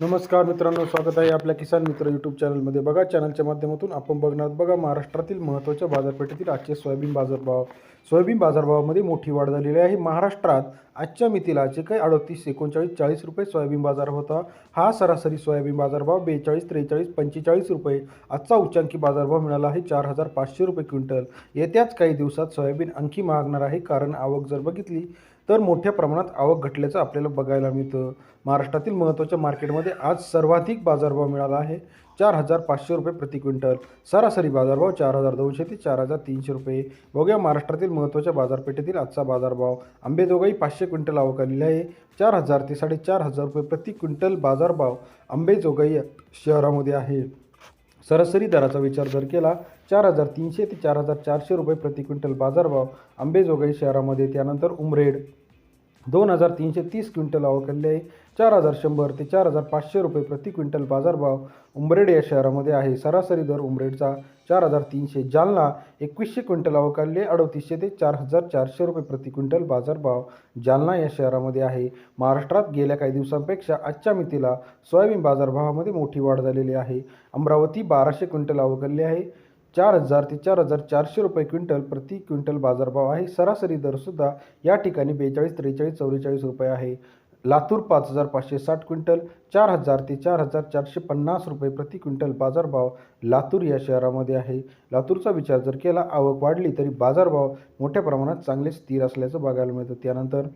नमस्कार मित्रांनो स्वागत आहे आपल्या किसान मित्र यूट्यूब चॅनलमध्ये. बघा चॅनलच्या माध्यमातून आपण बघणार बघा महाराष्ट्रातील महत्त्वाच्या बाजारपेठेतील आजचे सोयाबीन बाजारभाव. सोयाबीन बाजारभावामध्ये मोठी वाढ झालेली आहे. महाराष्ट्रात आजच्या मितीला जे काही अडतीस एकोणचाळीस चाळीस रुपये सोयाबीन बाजार होता हा सरासरी सोयाबीन बाजारभाव बेचाळीस त्रेचाळीस पंचेचाळीस रुपये. आजचा उच्चांकी बाजारभाव मिळाला आहे चार हजार पाचशे रुपये क्विंटल. येत्याच काही दिवसात सोयाबीन आणखी महागणार आहे कारण आवक जर बघितली तर मोठ्या प्रमाणात आवक घटल्याचं आपल्याला बघायला मिळतं. महाराष्ट्रातील महत्त्वाच्या मार्केटमध्ये आज सर्वाधिक बाजारभाव मिळाला आहे. चार हजार पाचशे रुपये प्रति क्विंटल. सरासरी बाजारभाव चार हजार दोनशे ते चार हजार तीनशे रुपये. बघूया महाराष्ट्रातील महत्त्वाच्या बाजारपेठेतील आजचा बाजारभाव. आंबेजोगाई पाचशे क्विंटल आवक आलेली आहे. चार हजार ते साडेचार हजार रुपये प्रति क्विंटल बाजारभाव आंबेजोगाई शहरामध्ये आहे. सरासरी दराचा विचार जर केला चार हजार तीनशे ते चार हजार चारशे रुपये प्रति क्विंटल बाजारभाव आंबेजोगाई शहरामध्ये त्यानंतर उमरेड दोन हजार तीनशे तीस क्विंटल आवकले आहे. चार हजार शंभर ते चार हजार पाचशे रुपये प्रति क्विंटल बाजारभाव उमरेड या शहरामध्ये आहे. सरासरी दर उमरेडचा चार हजार तीनशे जालना एकवीसशे क्विंटल आवकाले अडतीसशे ते चार हजार चारशे रुपये प्रति क्विंटल बाजारभाव जालना या शहरामध्ये आहे. महाराष्ट्रात गेल्या काही दिवसांपेक्षा आजच्या मितीला सोयाबीन बाजारभावामध्ये मोठी वाढ झालेली आहे. अमरावती बाराशे क्विंटल आवकले आहे. चार हजार ते चार हजार चारशे रुपये क्विंटल प्रति क्विंटल बाजारभाव आहे. सरासरी दरसुद्धा या ठिकाणी बेचाळीस त्रेचाळीस चौवेचाळीस रुपये आहे. लातूर पाच हजार पाचशे साठ क्विंटल चार हजार ते चार हजार चारशे पन्नास रुपये प्रति क्विंटल बाजारभाव लातूर या शहरामध्ये आहे. लातूरचा विचार जर केला आवक वाढली तरी बाजारभाव मोठ्या प्रमाणात चांगले स्थिर असल्याचं बघायला मिळतं. त्यानंतर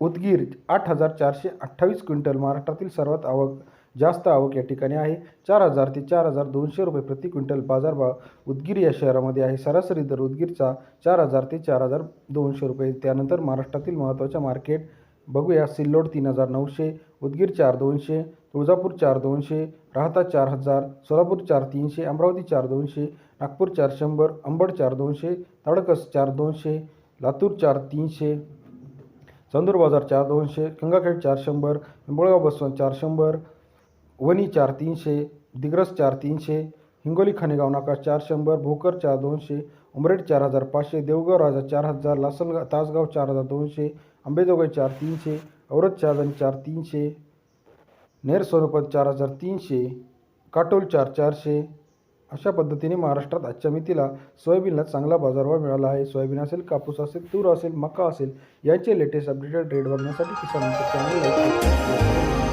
उदगीर आठ हजार चारशे अठ्ठावीस क्विंटल महाराष्ट्रातील सर्वात आवक जास्त आवक या ठिकाणी आहे. चार हजार ते चार हजार दोनशे रुपये प्रति क्विंटल बाजारभाव उदगीर या शहरामध्ये आहे. सरासरी दर उदगीरचा चार हजार ते चार हजार दोनशे रुपये. त्यानंतर महाराष्ट्रातील महत्त्वाच्या मार्केट बघूया. सिल्लोड तीन हजार नऊशे उदगीर चार दोनशे तुळजापूर चार दोनशे राहता चार हजार सोलापूर चार तीनशे अमरावती चार दोनशे नागपूर चार शंभर अंबड चार दोनशे ताडकस चार दोनशे लातूर चार तीनशे चांदूर बाजार चार दोनशे गंगाखेड चार शंभर पिंपळगाव बसवंत चार शंभर वणी चार तीनशे दिग्रस चार तीनशे हिंगोली खानेगाव नाका चार शंभर भोकर चार दोनशे उमरेड चार हजार पाचशे देवगाव राजा चार हजार लासलगाव तासगाव चार हजार दोनशे अंबेजोगाई चार तीनशे औरत शहाजानी चार तीनशे नेर सोनोपत चार हजार तीनशे काटोल चार चारशे अशा पद्धतीने महाराष्ट्रात आजच्या मितीला सोयाबीनला चांगला बाजारभाव मिळाला आहे. सोयाबीन असेल कापूस असेल तूर असेल मका असेल यांचे लेटेस्ट अपडेटेड रेट बघण्यासाठी किसान चॅनल